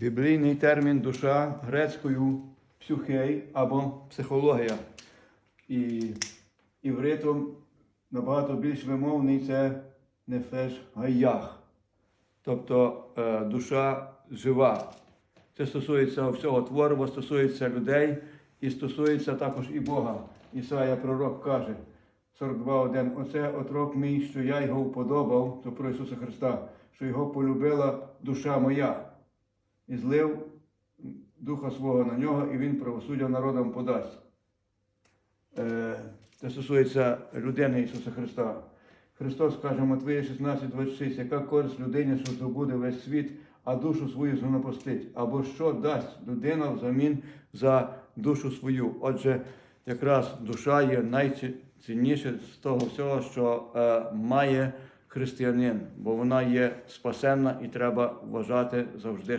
Біблійний термін душа грецькою псюхей або психологія. І івритом набагато більш вимовний це нефеш гаях. Тобто е, душа жива. Це стосується всього твору, стосується людей і стосується також і Бога. Ісая пророк каже, 42.1. Оце отрок мій, що я його вподобав, то про Ісуса Христа, що його полюбила душа моя, і злив духа свого на нього, і він правосуддя народам подасть. Е, Це стосується людини Ісуса Христа. Христос каже Матвія 16,26, яка користь людині, що здобуде весь світ, а душу свою занапастить, або що дасть людина взамін за душу свою. Отже, якраз душа є найцінніше з того всього, що е, має християнин, бо вона є спасенна і треба вважати завжди.